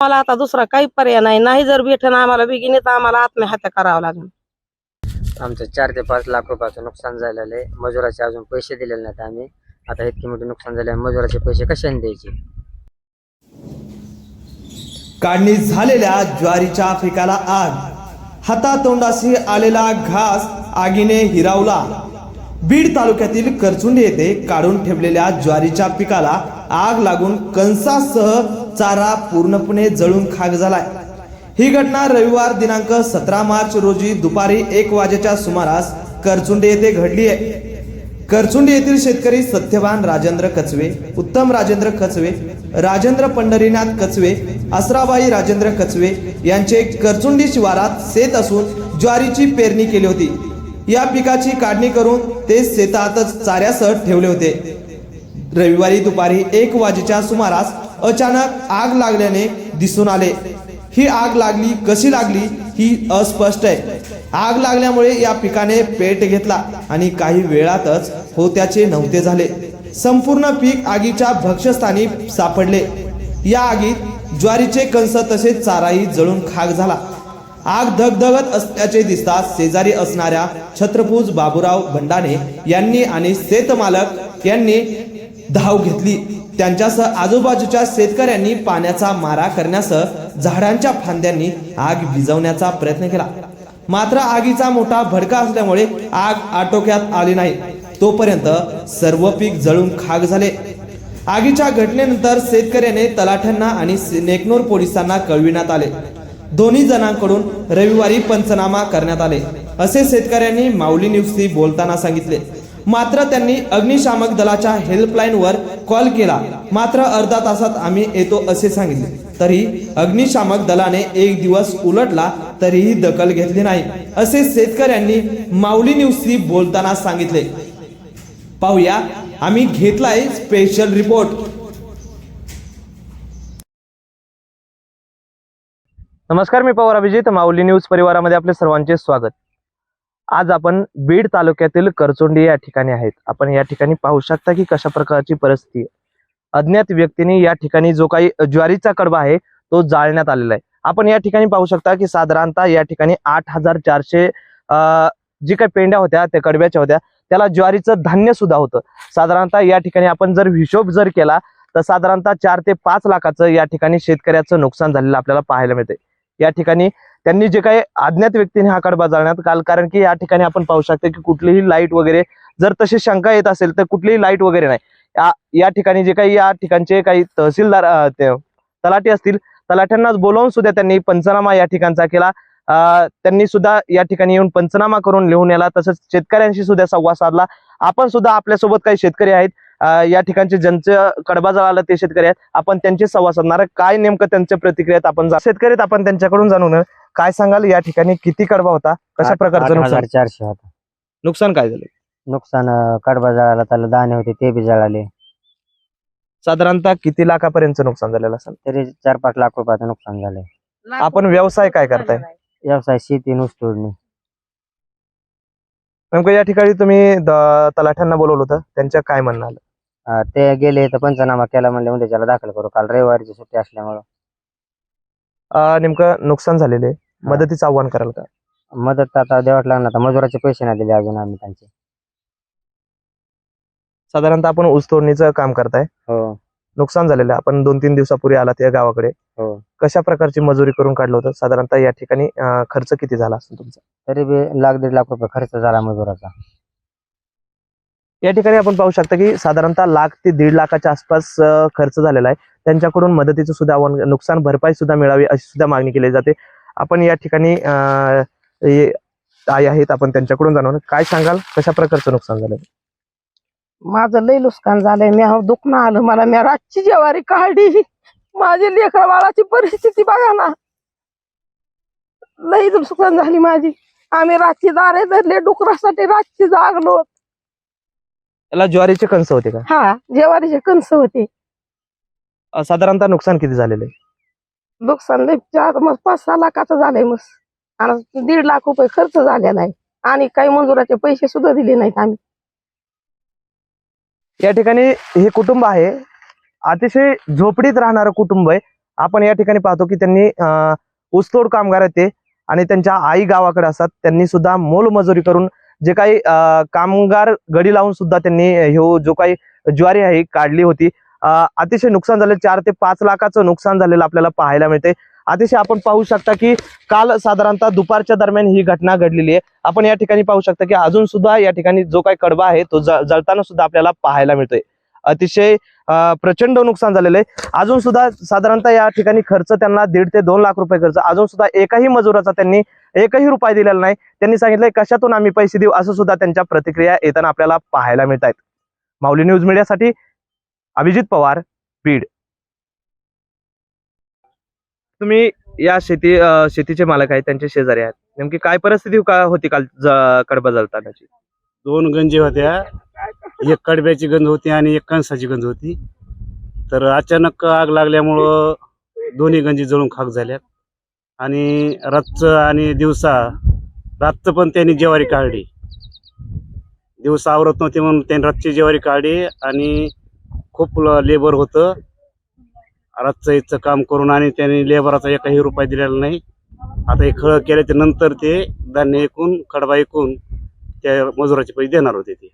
आम्हाला आता दुसरा काही पर्याय नाही. नाही जर भेटन आम्हाला बिगिनी तर आम्हाला आत्महत्या करावं लागेल. आमचं चार ते पाच लाख रुपयाचं नुकसान झालेलं आहे. मजुराचे अजून पैसे दिलेले नाहीत आम्ही. आता इतकी मोठे नुकसान झाले आहे, मजुराचे पैसे कशाने द्यायचे? काढणी झालेल्या ज्वारीच्या पिकाला आग. हातातोंडाशी आलेला घास आगीने हिरावला. बीड तालुक्यातील करचुंडी येथे काढून ठेवलेल्या ज्वारीच्या पिकाला आग लागून कंसासह चारा पूर्णपणे जळून खाक झालाय. ही घटना रविवार दिनांक सतरा मार्च रोजी दुपारी एक वाजेच्या सुमारास करचुंडी येथे घडली आहे. करचुंडी येथील शेतकरी सत्यवान राजेंद्र कचवे उत्तम राजेंद्र कचवे राजेंद्र पंढरीनाथ कचवे असराबाई राजेंद्र कचवे यांचे करचुंडी शिवारात शेत असून ज्वारीची पेरणी केली होती. या पिकाची काढणी करून ते शेतातच चाऱ्यासह ठेवले होते. रविवारी दुपारी एक वाजेच्या सुमारास अचानक आग लागल्याने दिसून आले. ही आग लागली कशी लागली ही अस्पष्ट आहे. आग लागल्यामुळे या पिकाने पेट घेतला आणि काही वेळातच होत्याचे नव्हते झाले. संपूर्ण पीक आगीच्या भक्ष्यस्थानी सापडले. या आगीत ज्वारीचे कंस तसेच चाराही जळून खाक झाला. आग धगधगत असल्याचे दिसताच शेजारी असणाऱ्या छत्रपूज बाबूराव भंडाने यांनी आणि शेतमालक यांनी धाव घेतली. त्यांच्यासह आजूबाजूच्या शेतकऱ्यांनी पाण्याचा मारा करण्यासह झाडांच्या फांद्यांनी आग भिजवण्याचा प्रयत्न केला. मात्र आगीचा मोठा भडका असल्यामुळे आग आटोक्यात आली नाही. तोपर्यंत सर्व पीक जळून खाक झाले. आगीच्या घटनेनंतर शेतकऱ्याने तलाठ्यांना आणि नेकनोर पोलिसांना कळविण्यात आले. दोन्ही जणांकडून रविवारी पंचनामा करण्यात आले. असे शेतकऱ्यांनी माऊली न्यूजशी बोलताना सांगितले. मात्र त्यांनी अग्निशामक दलाच्या हेल्पलाईनवर कॉल केला. मात्र अर्धा तासात आम्ही येतो असे सांगितले. तरी अग्निशामक दलाने एक दिवस उलटला तरीही दखल घेतली नाही. असे शेतकऱ्यांनी माऊली न्यूजशी बोलताना सांगितले. पाहूया आम्ही घेतलाय स्पेशल रिपोर्ट नमस्कार मी पवार अभिजित माऊली न्यूज परिवारामध्ये आपले सर्वांचे स्वागत. आज आपण बीड तालुक्यातील करचोंडी या ठिकाणी आहेत. आपण या ठिकाणी पाहू शकता की कशा प्रकारची परिस्थिती अज्ञात व्यक्तीने या ठिकाणी जो काही ज्वारीचा कडबा आहे तो जाळण्यात आलेला आहे. आपण या ठिकाणी पाहू शकता की साधारणतः या ठिकाणी आठ हजार चारशे जी काही पेंड्या होत्या त्या कडब्याच्या होत्या त्याला ज्वारीचं धान्य सुद्धा होतं. साधारणतः या ठिकाणी आपण जर हिशोब जर केला तर साधारणतः चार ते पाच लाखाचं या ठिकाणी शेतकऱ्याचं नुकसान झालेलं आपल्याला पाहायला मिळते या ठिकाणी त्यांनी जे काही अज्ञात व्यक्तीने हा कडबा जाळण्यात काल कारण की या ठिकाणी आपण पाहू शकतो की कुठलीही लाइट वगैरे जर तशी शंका येत असेल तर कुठलीही लाइट वगैरे नाही. या- ठिकाणी जे काही या ठिकाणचे काही तहसीलदार तलाठी असतील तलाठ्यांनाच बोलावून सुद्धा त्यांनी पंचनामा या ठिकाणचा केला. त्यांनी सुद्धा या ठिकाणी येऊन पंचनामा करून लिहून याला तसंच शेतकऱ्यांशी सुद्धा संवाद साधला. आपण सुद्धा आपल्यासोबत काही शेतकरी आहेत या ठिकाणचे ज्यांचं कडबा जळाला ते शेतकरी आहेत आपण त्यांचे संवाद साधणार. काय नेमकं त्यांच्या प्रतिक्रियात आपण जा- शेतकरी आपण त्यांच्याकडून जाणून काय सांगाल? या ठिकाणी किती कडबा होता? कशा प्रकारचं आठ नुकसान? हजार चारशे होता. नुकसान काय झालं? नुकसान अं, कडबा जळाला त्याला दाणे होते ते बी जळाले. साधारणतः किती लाखापर्यंत नुकसान झालेलं असेल? तरी चार पाच लाख रुपयाचं नुकसान झालंय. आपण व्यवसाय काय करताय? व्यवसाय शेती नुस तोडणी. नेमकं या ठिकाणी तुम्ही द- तलाठ्यांना बोलवलं होतं. त्यांच्या काय म्हणणं आलं? अं, ते गेले तर पंचनामा केला म्हणले म्हणजे त्याला दाखल करू. काल रविवारीची सुट्टी असल्यामुळं. अं, नेमकं नुकसान झालेले मदतीचं आव्हान कराल का? मदत आता द्यावंच लागणार. आता मजुराचे पैसे नाही दिले अजून आम्ही त्यांचे. साधारणतः आपण ऊस तोडणीचं काम करताय. हो. नुकसान झालेलं आहे. आपण दोन तीन दिवसापूर्वी आलात या गावाकडे. हो. कशा प्रकारची मजुरी करून काढलं होतं? साधारणतः या ठिकाणी अं, खर्च किती झाला असेल तुमचा? तरी बी लाख दीड लाख रुपये खर्च झाला मजुराचा. या ठिकाणी आपण पाहू शकता की साधारणतः लाख ते दीड लाखाच्या आसपास अं, खर्च झालेला आहे. त्यांच्याकडून मदतीचं सुद्धा आव्हान नुकसान भरपाई सुद्धा मिळावी अशी सुद्धा मागणी केली जाते. आपण या ठिकाणी आई आहेत आपण त्यांच्याकडून जाणून काय सांगाल? कशा प्रकारचं नुकसान झालं माझं लय नुकसान झालंय. मी दुखणं आलं मला. मी रातची जेवारी काढली. माझी लेकर बाळाची परिस्थिती बघा ना. लई नुकसान झाली माझी. आम्ही रातची दारे धरले डुकरासाठी रातची जागलो. त्याला ज्वारीचे कंस होते का? हा जेवारीचे कणस होते. साधारणतः नुकसान किती झालेलं आहे? नुकसान लय. चार मग पाच सहा लाखाचं झालंय मग आणि दीड लाख रुपये खर्च झालेला आहे आणि काही मंजुराचे पैसे सुद्धा दिले नाहीत आम्ही. या ठिकाणी हे कुटुंब आहे. अतिशय झोपडीत राहणारं कुटुंब आहे. आपण या ठिकाणी पाहतो की त्यांनी ऊसतोड कामगार आहेत ते. आणि त्यांच्या आई गावाकडे असतात. त्यांनी सुद्धा मोलमजुरी करून जे काही कामगार गडी लावून सुद्धा त्यांनी हे हो, जो काही ज्वारी आहे काढली होती. अतिशय नुकसान झालं चार ते पाच लाखाचं नुकसान झालेलं आपल्याला पाहायला मिळते अतिशय आपण पाहू शकता की काल साधारणतः दुपारच्या दरम्यान ही घटना घडलेली आहे. आपण या ठिकाणी पाहू शकता की अजून सुद्धा या ठिकाणी जो काही कडबा आहे तो जळताना सुद्धा आपल्याला पाहायला मिळतोय. अतिशय प्रचंड नुकसान झालेलं आहे. अजून सुद्धा साधारणतः या ठिकाणी खर्च त्यांना दीड ते दोन लाख रुपये खर्च अजून सुद्धा एकाही मजुराचा त्यांनी एकही रुपये दिलेला नाही. त्यांनी सांगितलंय कशातून आम्ही पैसे देऊ? असं सुद्धा त्यांच्या प्रतिक्रिया येताना आपल्याला पाहायला मिळत आहेत माऊली न्यूज मीडियासाठी अभिजित पवार बीड. तुम्ही या शेती अं, शेतीचे मालक आहेत त्यांचे शेजारी आहेत. नेमकी काय परिस्थिती का होती काल ज- कडबा जळतानाची? दोन गंजी होत्या. एक कडब्याची गंज होती आणि एक कणसाची गंज होती. तर अचानक आग लागल्यामुळं दोन्ही गंजी जळून खाक झाल्यात. आणि रातचं आणि दिवसा रातचं पण त्यांनी जेवारी काढली. दिवसा आवरत नव्हती म्हणून त्यांनी रातची जेवारी काढली आणि खूप लेबर होतं. रातचं इथचं काम करून आणि त्यांनी लेबराचा एकही रुपया दिलेला नाही. आता हे खळ केल्याच्यानंतर ते धान्य ऐकून खडबा ऐकून त्या मजुराचे पैसे देणार होते ते.